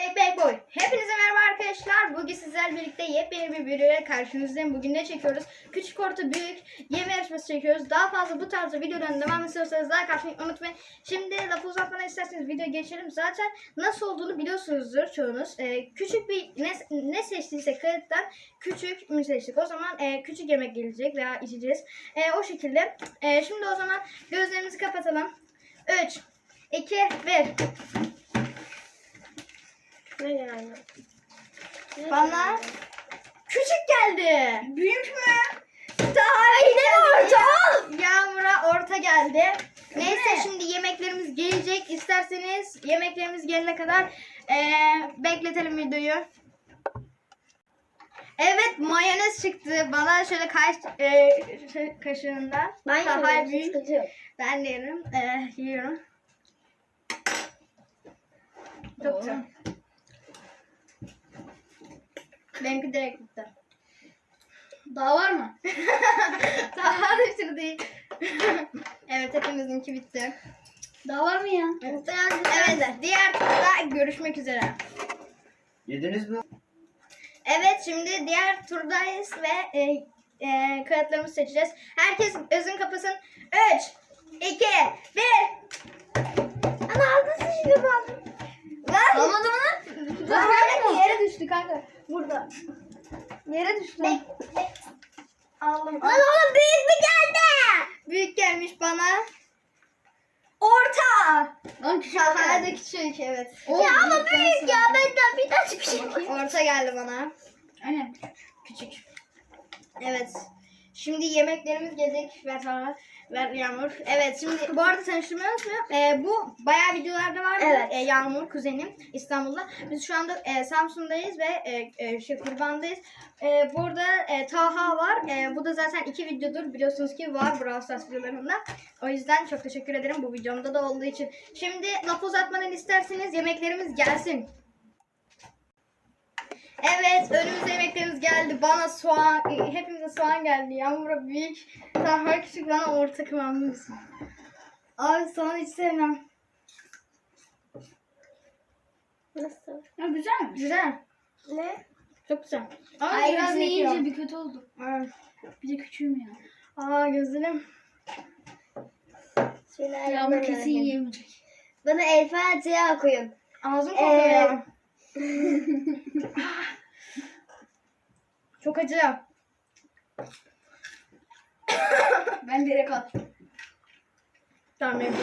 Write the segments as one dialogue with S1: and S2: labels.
S1: Bek Bek Boy. Hepinize merhaba arkadaşlar. Bugün sizlerle birlikte yepyeni bir videoyla karşınızdayım. Bugün ne çekiyoruz? Küçük orta büyük yeme yarışması çekiyoruz. Daha fazla bu tarzda videoların devam istiyorsanız like atmayı unutmayın. Şimdi lafı uzatmadan isterseniz videoya geçelim. Zaten nasıl olduğunu biliyorsunuzdur çoğunuz. Ee, küçük bir ne, ne seçtiysek kayıttan küçük mü seçtik? O zaman e, küçük yemek gelecek veya içeceğiz. E, o şekilde. E, şimdi o zaman gözlerimizi kapatalım. 3, 2, 1.
S2: Ne yani?
S1: Bana küçük geldi.
S2: Büyük mü?
S1: Daha iyi orta. Yağmur'a orta geldi. Neyse şimdi yemeklerimiz gelecek. İsterseniz yemeklerimiz gelene kadar eee, bekletelim videoyu. Evet mayonez çıktı. Bana şöyle kaş eee, şey, kaşığında.
S2: Ben yok.
S1: Ben de yerim. Eee, yiyorum. Çok güzel. Benimki direkt bitti.
S2: Daha var mı?
S1: Daha da bir değil. evet hepimizinki bitti.
S2: Daha var mı ya?
S1: Evet, diğer turda görüşmek üzere.
S3: Yediniz mi?
S1: Evet şimdi diğer turdayız ve e, e, kağıtlarımızı seçeceğiz. Herkes gözün kapasın. 3, 2, 1.
S2: Ana aldın şimdi aldım.
S1: Lan!
S2: Almadın mı?
S1: Lan yere düştü kanka. Burada. Yere düştü. Aldım.
S2: Lan oğlum büyük mü geldi?
S1: Büyük gelmiş bana. Orta.
S2: Lan küçük
S1: Şahane de küçük evet.
S2: Ya ama büyük ya benden bir daha çıkmış.
S1: Orta geldi bana.
S2: Aynen.
S1: Küçük. Evet. Şimdi yemeklerimiz gelecek. Ver sana. Ver Yağmur. Evet şimdi bu arada tanıştırmayı unutmayın. Ee, bu bayağı videolarda var.
S2: Evet.
S1: Ee, Yağmur kuzenim İstanbul'da. Biz şu anda e, Samsun'dayız ve e, e, şey Kurban'dayız. E, burada e, Taha var. E, bu da zaten iki videodur. Biliyorsunuz ki var Brawl Stars videolarında. O yüzden çok teşekkür ederim bu videomda da olduğu için. Şimdi laf uzatmadan isterseniz yemeklerimiz gelsin. Evet, önümüze yemeklerimiz geldi. Bana soğan, e, hepimize soğan geldi. Yağmur'a büyük, Tahra küçük, bana orta kıvamlısın. Abi soğan hiç sevmem.
S2: Nasıl?
S4: Ya güzel mi?
S1: Güzel,
S2: Ne?
S1: çok güzel. Ama
S4: Ay
S1: biraz
S4: yiyince bir kötü oldu.
S1: Aa,
S4: Bir de küçüğüm ya.
S1: Aa gözlerim.
S4: Yağmur kesin yiyemeyecek.
S2: Bana el Fatiha okuyun.
S1: Ağzım kokuyor
S2: Ee,
S1: ya. Çok acı.
S4: Ben direkt attım.
S1: Tamam benim.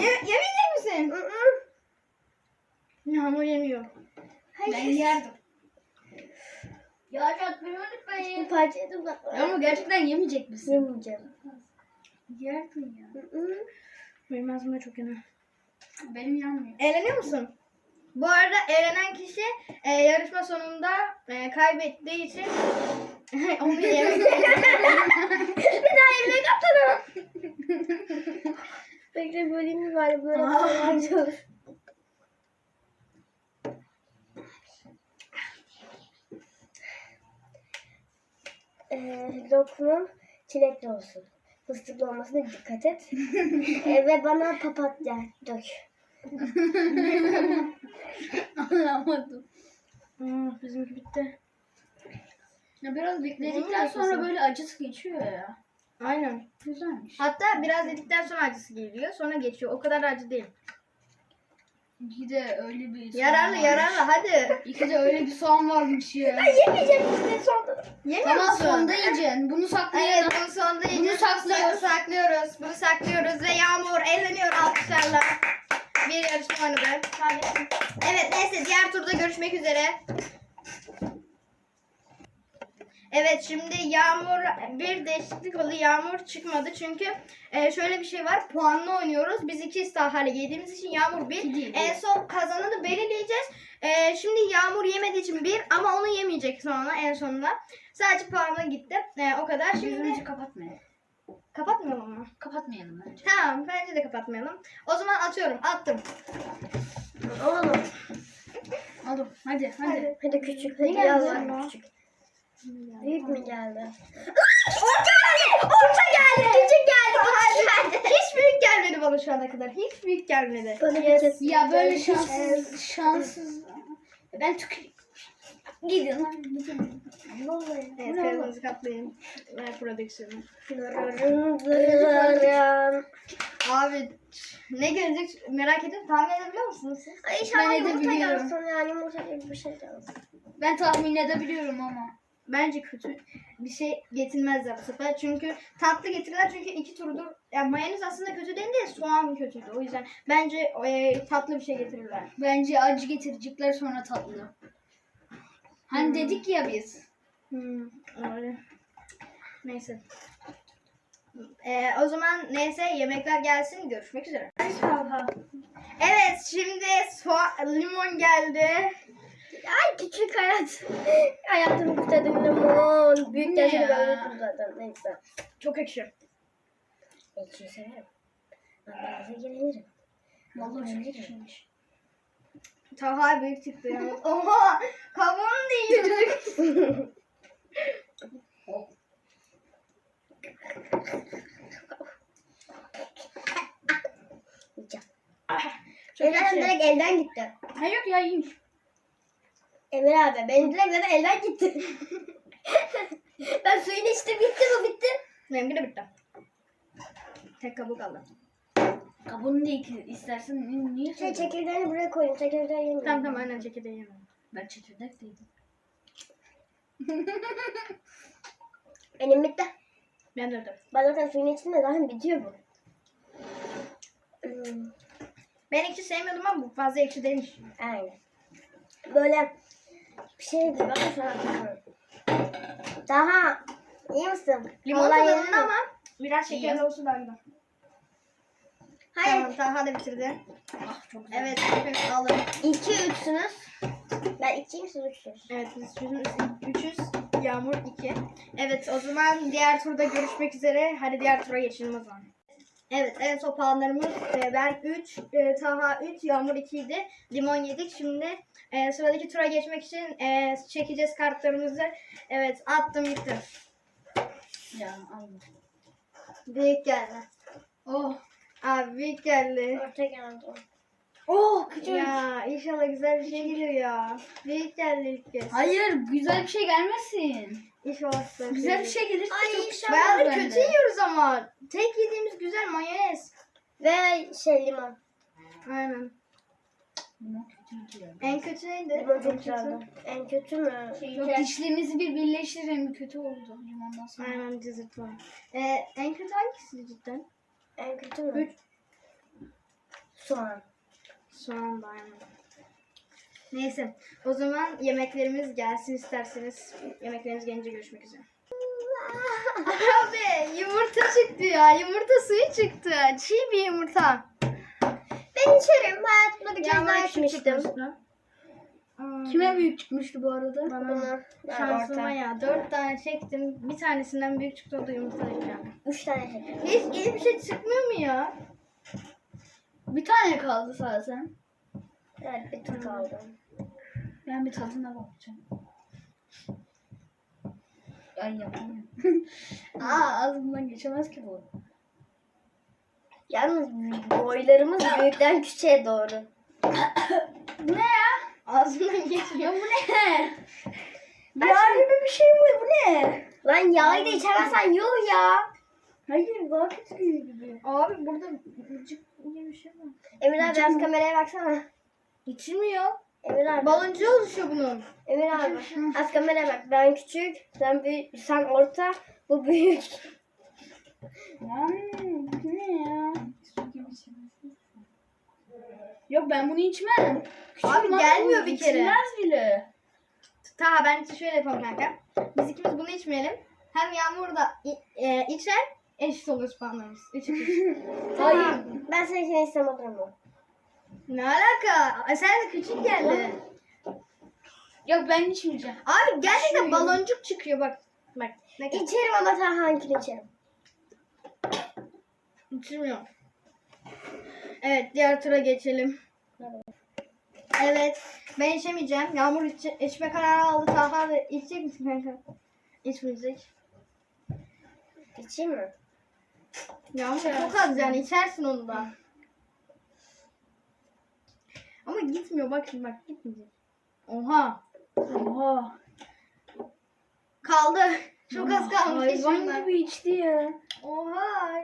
S1: Ye, yemeyecek misin? Yağmur yemiyor.
S4: Ben yerdim.
S2: Ya çatmayı unutmayın. Bu parçayı da.
S4: Yağmur gerçekten yemeyecek misin?
S2: Yemeyeceğim.
S4: Yerdin ya.
S1: Benim ağzımda çok yanar.
S4: Benim yanmıyor.
S1: Eğleniyor musun? Bu arada eğlenen kişi e, yarışma sonunda e, kaybettiği için onu yemek
S2: Bir daha yemek atarım. Bekle böleyim mi bari böyle olur. Ee, lokumum çilekli olsun. Fıstıklı olmasına dikkat et. Ee, ve bana papatya dök.
S4: Anlamadım.
S1: Aa, bizimki bitti.
S4: Ya biraz bekledikten sonra böyle acısı geçiyor ya.
S1: Aynen.
S4: Güzelmiş.
S1: Hatta biraz yedikten sonra acısı geliyor. Sonra geçiyor. O kadar acı değil.
S4: İki de öyle bir
S1: Yararlı
S4: varmış.
S1: yararlı hadi.
S4: İki de öyle bir soğan varmış ya.
S2: Yemeyeceğim işte sonunda.
S1: Yemiyor
S4: Tamam
S1: musun?
S4: sonda yiyeceksin. Bunu
S1: Evet
S4: saklayalım.
S1: bunu sonunda
S4: Bunu
S1: yiyeceğiz.
S4: saklıyoruz.
S1: saklıyoruz. Bunu saklıyoruz ve Yağmur eğleniyor alkışlarla. Bir yarışma oynadı. Evet neyse diğer turda görüşmek üzere. Evet şimdi Yağmur bir değişiklik oldu. Yağmur çıkmadı çünkü e, şöyle bir şey var. Puanlı oynuyoruz. Biz iki star hale yediğimiz için Yağmur bir. En son kazananı belirleyeceğiz. E, şimdi Yağmur yemediği için bir ama onu yemeyecek sonra en sonunda. Sadece puanla gitti. E, o kadar. Şimdi
S4: Yüzümüzü kapatmayalım.
S1: kapatmayalım mı?
S4: Kapatmayalım bence.
S1: Tamam bence de kapatmayalım. O zaman atıyorum. Attım.
S2: Oğlum.
S4: Oğlum hadi hadi.
S2: Hadi küçük. Hadi yalvar küçük. Büyük mü geldi?
S1: Orta geldi. Orta geldi. Küçük geldi. Küçük geldi. Hiç büyük bana şu ana kadar. Hiç büyük gelmedi.
S2: Bana kez-
S4: Ya böyle şanssız, şanssız. Ben tüküreyim. Gidin gidin. Vallahi.
S1: Evet, kırmızı katlayın. Ver prodüksiyonu. Abi ne gelecek merak ediyorum. Tahmin edebiliyor musunuz siz?
S2: Ay inşallah
S4: Ben
S2: yumurta gelsin yani yumurta gibi bir şey gelsin.
S4: Ben tahmin edebiliyorum ama.
S1: Bence kötü bir şey getirmezler bu sefer. Çünkü tatlı getirirler çünkü iki turdur. Yani mayonez aslında kötü değil de soğan kötüydü. O yüzden bence e, tatlı bir şey getirirler.
S4: Bence acı getirecekler sonra tatlı. Hani dedik ya biz.
S1: Hmm, öyle. Neyse. Ee, o zaman neyse yemekler gelsin. Görüşmek üzere. Evet şimdi soğan, limon geldi.
S2: Ay küçük hayat. Hayatımı kurtardım limon. Büyük
S4: Ne
S2: yaşını
S4: ya?
S2: böyle kurtardım. Neyse.
S1: Çok ekşi.
S2: Ekşiyi severim. Ben beyazı gelenirim.
S4: Vallahi çok ekşiymiş.
S1: Taha büyük çıktı ya. Oha! Da yiyecek.
S2: Yiyeceğim.
S1: Çok ekşi.
S2: direkt elden gitti.
S4: Ha yok ya iyiymiş.
S2: Emir abi benim zaten elden gitti. ben suyunu içtim bitti mi bitti.
S1: Benimki de bitti. Tek kabuk kaldı.
S4: Kabuğunu ki istersen niye
S2: Şey
S4: söylüyorsun?
S2: çekirdeğini buraya koyun. Çekirdeği yemiyorum.
S1: Tamam tamam aynen çekirdeği yemem.
S4: Ben çekirdek değildim.
S2: Benim bitti.
S1: Ben de öyle.
S2: Ben zaten suyunu içtim de zaten bitiyor bu. Hmm,
S1: Ben ekşi sevmiyordum ama bu fazla ekşi değilmiş.
S2: aynen. Böyle bir sana bakalım. Daha iyi misin?
S1: Limon
S2: Vallahi
S1: tadında
S2: yedim.
S1: ama biraz şekerli olsun daha güzel.
S2: Hayır.
S1: Tamam Taha da bitirdi.
S4: Ah çok güzel.
S1: Evet hepimiz alın.
S2: İki üçsünüz. Ben ikiyim siz üçsünüz.
S1: Evet biz üçüz, üçüz. Yağmur iki. Evet o zaman diğer turda görüşmek üzere. Hadi diğer tura geçelim o zaman. Evet en son puanlarımız e, ben 3, Taha 3, Yağmur 2 idi. Limon yedik. Şimdi e, sıradaki tura geçmek için e, çekeceğiz kartlarımızı. Evet attım gittim.
S4: Ya aynen.
S1: Büyük geldi.
S4: Oh.
S1: Abi büyük geldi.
S2: Orta geldi.
S4: Oh küçük.
S1: Ya inşallah güzel bir şey geliyor ya. Büyük geldi ilk kez.
S4: Hayır güzel bir şey gelmesin.
S1: İnşallah güzel bir
S4: Güzel bir
S1: gelir.
S4: şey gelirse
S2: Ay,
S4: çok güzel
S1: Bayağı
S4: olur
S1: da
S4: bende.
S1: kötü yiyoruz ama. Tek yediğimiz güzel mayonez.
S2: Ve şey limon.
S1: Aynen. En kötü neydi?
S2: Limon
S1: En
S2: çok
S1: kötü.
S2: güzeldi. En kötü mü?
S4: Yok dişlerinizi bir birleştirin kötü oldu limondan sonra.
S1: Aynen dessert var. Ee, en kötü hangisiydi cidden?
S2: En kötü mü?
S1: Üç.
S2: Soğan.
S1: Soğan da aynen. Neyse. O zaman yemeklerimiz gelsin isterseniz. Yemeklerimiz gelince görüşmek üzere. Abi yumurta çıktı ya. Yumurta suyu çıktı. Çiğ bir yumurta.
S2: Ben içerim. Hayatımda bir kez daha içmiştim.
S4: Kime büyük çıkmıştı bu arada?
S1: Bana.
S2: Ben
S1: şansıma ya. Dört tane çektim. Bir tanesinden büyük çıktı o da yumurtaydı yani.
S2: Üç tane çektim.
S1: Hiç iyi bir şey çıkmıyor mu ya?
S4: Bir tane kaldı zaten.
S2: Evet bir tur kaldı.
S4: Ben bir tadına bakacağım. Ay yapamıyorum. Aa ağzımdan geçemez ki bu.
S2: Yalnız boylarımız büyükten küçüğe doğru.
S4: Bu ne ya?
S1: Ağzımdan geçmiyor.
S4: Bu ne? Yağ gibi bir şey mi? Bu ne?
S2: Lan yağı da içemezsen yuh ya.
S4: Hayır daha kötü gibi.
S1: Abi burada gıcık gibi bir şey var.
S2: Abi biraz kameraya baksana.
S1: İçilmiyor.
S2: Emir abi.
S1: Baloncu oluşuyor bunun.
S2: Emir abi. Az kameraya bak. Ben küçük, sen büyük, sen orta, bu büyük.
S4: Bu ne ya? Yok ben bunu içmem. Küçük
S1: Abi
S4: lan
S1: gelmiyor bir kere.
S4: içilmez bile.
S1: Ta ben şöyle yapalım kanka. Biz ikimiz bunu içmeyelim. Hem Yağmur da i- e, içer. Eşit olur puanlarımız. Üç üç.
S2: Hayır. Ben seninkini istem olur mu?
S1: Ne alaka? Ay, Sen de küçük geldi.
S4: Yok ben içmeyeceğim.
S1: Abi gerçekten baloncuk çıkıyor bak. Bak. Ne kadar.
S2: İçerim ama sen hangini içerim?
S1: İçilmiyor. Evet diğer tura geçelim. Evet. Ben içemeyeceğim. Yağmur içe, içme kararı aldı. Taha da içecek misin kanka? İçmeyecek.
S2: İçeyim mi?
S1: Yağmur çok az yani içersin onu da. Ama gitmiyor bak şimdi bak gitmeyecek. Oha.
S4: Oha.
S1: Kaldı. Çok az kalmış.
S4: Hayvan gibi içti ya.
S1: Oha.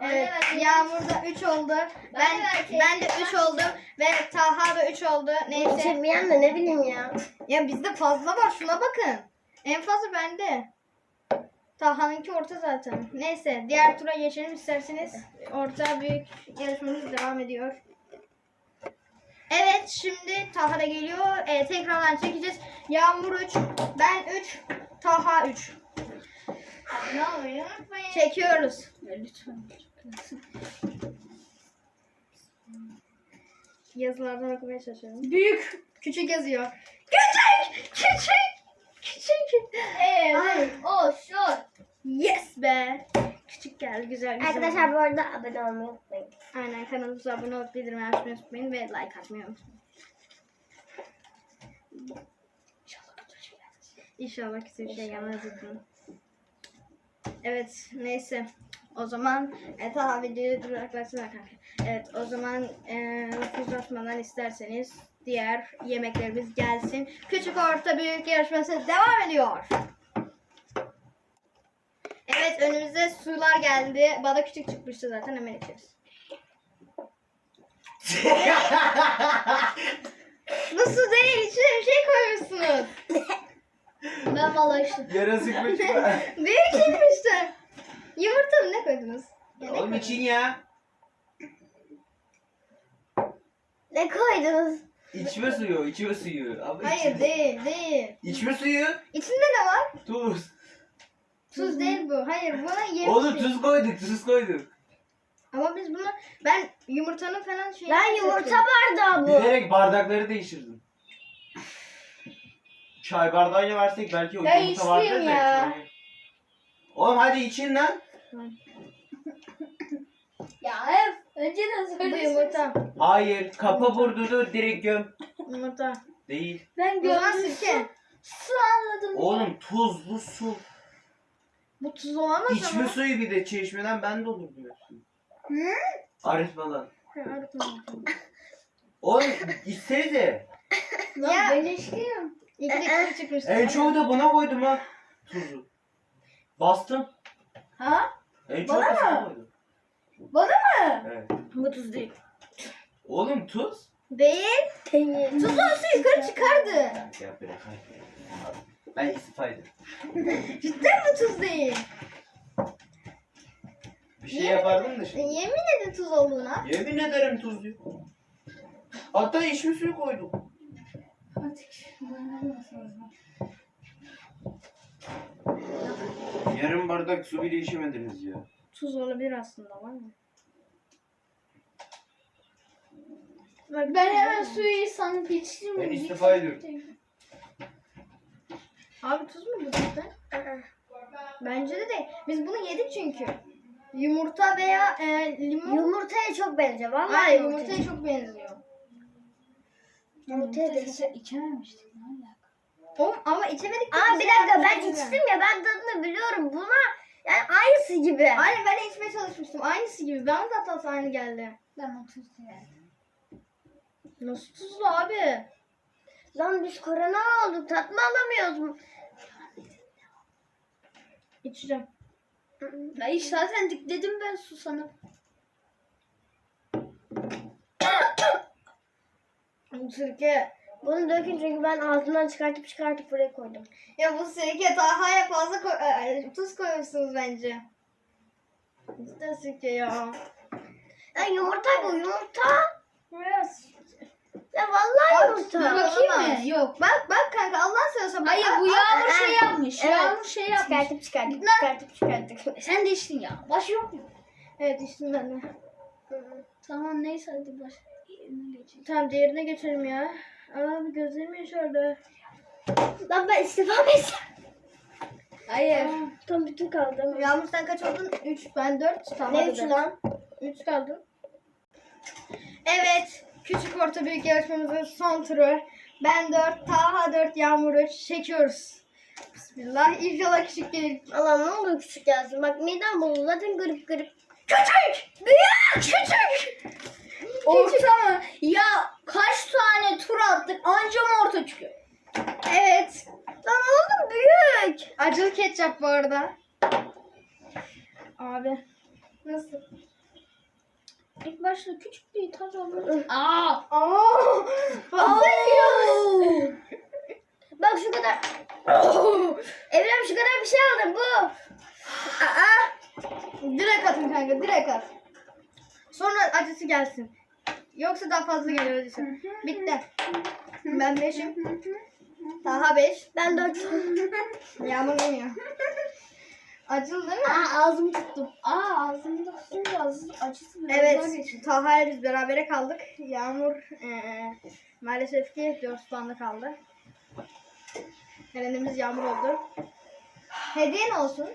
S1: Evet, Yağmur'da 3 oldu. Ben ben de 3 oldum ve Taha da 3 oldu. Neyse.
S2: İçemeyen de ne bileyim ya.
S1: Ya bizde fazla var. Şuna bakın. En fazla bende. Taha'nınki orta zaten. Neyse diğer tura geçelim isterseniz. Orta büyük yarışmamız devam ediyor. Evet şimdi Taha da geliyor. Ee, tekrardan çekeceğiz. Yağmur 3, ben 3, Taha 3. Ne oluyor? Çekiyoruz.
S4: Ya lütfen.
S1: Yazılardan okumaya çalışıyorum.
S4: Büyük.
S1: Küçük yazıyor. Küçük! Küçük! Küçük!
S4: Evet. O şu.
S1: Yes be! Küçük geldi güzel güzel.
S2: Arkadaşlar bu arada abone olmayı unutmayın.
S1: Aynen kanalımıza abone olup bildirim açmayı unutmayın ve like atmayı unutmayın. İnşallah kötü bir şey gelmez. Evet neyse. O zaman e, daha videoyu versene kanka. Evet o zaman e, uzatmadan isterseniz diğer yemeklerimiz gelsin. Küçük orta büyük yarışması devam ediyor. Evet önümüze sular geldi. Bana küçük çıkmıştı zaten hemen içeriz. Nasıl değil? İçine bir şey koymuşsunuz.
S4: Ben valla içtim.
S3: Yara sıkmış mı?
S1: Büyük çıkmıştı. Yumurta mı ne koydunuz? Ya ne
S3: Oğlum
S1: koydunuz?
S3: için ya.
S2: Ne koydunuz?
S3: İçme suyu, içme suyu. Ama
S1: Hayır
S3: içme-
S1: değil değil.
S3: İçme suyu.
S1: İçinde ne var?
S3: Tuz.
S1: Tuz değil bu. Hayır buna yemiş.
S3: Oğlum tuz koyduk, tuz koyduk.
S1: Ama biz bunu ben yumurtanın falan şeyini
S2: Ben yumurta
S1: seçtim.
S2: bardağı bu.
S3: Bilerek bardakları değiştirdim. Çay bardağıyla versek belki o
S4: Ya
S3: yumurta vardır
S4: içtim
S3: da.
S4: ya.
S3: içmeye. Oğlum hadi için lan.
S4: Ya hep önceden
S1: Bu
S4: söylesin.
S1: yumurta.
S3: Hayır, kapa burnunu direkt göm.
S1: Yumurta.
S3: Değil.
S4: Ben gördüm.
S1: sirke.
S4: Su anladım.
S3: Oğlum tuzlu su.
S1: Bu tuz olamaz
S3: İçme
S1: ama.
S3: suyu bir de çeşmeden ben doldurdum hepsini.
S1: Hı?
S3: Arıtmadan. Oğlum içsenize.
S4: Lan
S1: Ya.
S4: ben içtim.
S1: İki de küçük çıkmıştı.
S3: En çoğu da buna koydum ha. Tuzu. Bastım.
S4: Ha?
S3: En çoğu
S4: Bana
S3: da
S4: mı?
S3: sana koydum.
S4: Bana mı?
S3: Evet.
S1: Bu tuz değil.
S3: Oğlum tuz.
S1: Değil.
S2: Değil.
S1: Tuz olsa yukarı çıkardı.
S3: Ya bırak hadi. Ben istifa ederim.
S1: Cidden mi tuz
S3: Bir şey yapardım da şimdi.
S1: Yemin edin tuz olduğuna.
S3: Yemin ederim tuz diyor. Hatta içme suyu koydum.
S4: Hadi.
S3: Yarım bardak su bile içemediniz ya.
S1: Tuz olabilir aslında var mı? Bak
S4: Ben hemen suyu sanıp içtim.
S3: Ben istifa ediyorum.
S1: Abi tuz mu bu cidden? Bence de değil. Biz bunu yedik çünkü. Yumurta veya e, limon.
S2: Yumurtaya çok benziyor. Vallahi
S1: Hayır
S2: yumurtaya.
S1: yumurtaya çok benziyor.
S2: Yumurtaya benziyor.
S4: Yumurta içememiştik. Ne alaka?
S1: Oğlum ama içemedik. de
S2: Aa bir dakika ben içtim ya ben tadını biliyorum. Buna yani aynısı gibi.
S1: Aynen ben de içmeye çalışmıştım. Aynısı gibi. Bana da tatlısı aynı geldi.
S4: Ben otuz yani.
S1: Nasıl tuzlu abi?
S2: Lan biz korona olduk tatlı alamıyoruz
S4: Ya iş zaten dikledim ben su sanıp.
S1: Bu sirke.
S2: Bunu dökün çünkü ben ağzımdan çıkartıp çıkartıp buraya koydum.
S1: Ya bu sirke daha fazla koy- e, tuz koymuşsunuz bence. Cidden sirke ya.
S2: Ya yumurta bu yumurta.
S1: Biraz.
S2: Ya vallahi
S1: Abi,
S2: yumurta.
S4: Bakayım mı? Yok.
S1: Bak bak kanka Allah seversen. bak.
S4: Hayır
S1: Aa,
S4: bu
S1: aa,
S4: yağmur
S1: aa.
S4: şey yapmış.
S2: Evet.
S4: Yağmur şey yapmış.
S2: Çıkartıp çıkartıp çıkartıp çıkartıp.
S4: Sen de içtin ya. Baş yok mu?
S1: Evet içtim ben de.
S4: Tamam neyse hadi baş.
S1: Tamam diğerine geçelim ya. Abi gözlerim yaşardı.
S2: Lan ben istifa mı etsem?
S4: Hayır.
S2: Tam bütün kaldım.
S1: Yağmur sen kaç oldun? 3 ben 4. Tamam.
S2: Ne üçü lan?
S1: 3 kaldı. Evet. Küçük orta büyük yarışmamızın son turu. Ben 4, Taha 4, Yağmur 3 çekiyoruz. Bismillah. İnşallah küçük gelir.
S2: Allah ne olur küçük gelsin. Bak midem bozuldu zaten garip garip.
S1: Küçük! Büyük! Küçük!
S4: Orta mı? Ya kaç tane tur attık anca mı orta çıkıyor?
S1: Evet.
S2: Lan oğlum büyük.
S1: Acılı ketçap bu arada. Abi. Nasıl?
S4: İlk başta küçük. Aa!
S1: Aa! Fazla yiyor.
S2: Bak şu kadar. Evren şu kadar bir şey aldım bu.
S1: Aa! Direkt atın kanka direkt at. Sonra acısı gelsin. Yoksa daha fazla gelir acısı. Bitti. Ben beşim. Daha beş.
S2: Ben dört.
S1: Yağmur yemiyor. Acılı değil mi?
S4: Aa ağzımı tuttum. Aa ağzımda tutunca ağzı acısı biraz
S1: Evet.
S4: daha geçti.
S1: Taha ile biz berabere kaldık. Yağmur eee, maalesef ki 4 puanla kaldı. Elenimiz Yağmur oldu. Hediye ne olsun?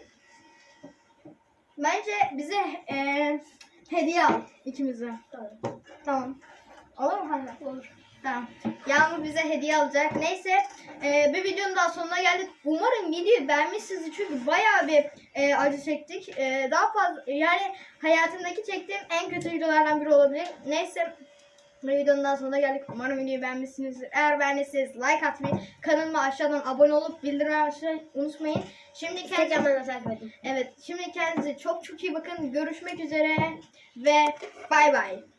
S1: Bence bize eee, hediye al ikimize. Tamam. Olur mu Hande? Olur. Tamam. Yağmur bize hediye alacak. Neyse e, bir videonun daha sonuna geldik. Umarım videoyu beğenmişsiniz çünkü bayağı bir e, acı çektik. E, daha fazla yani hayatımdaki çektiğim en kötü videolardan biri olabilir. Neyse bir videonun daha sonuna geldik. Umarım videoyu beğenmişsinizdir. Eğer beğendiyseniz like atmayı, kanalıma aşağıdan abone olup bildirimleri açmayı unutmayın. Şimdi kendinize,
S2: Instagram'dan takip edin.
S1: evet, şimdi kendinize çok çok iyi bakın. Görüşmek üzere ve bay bay.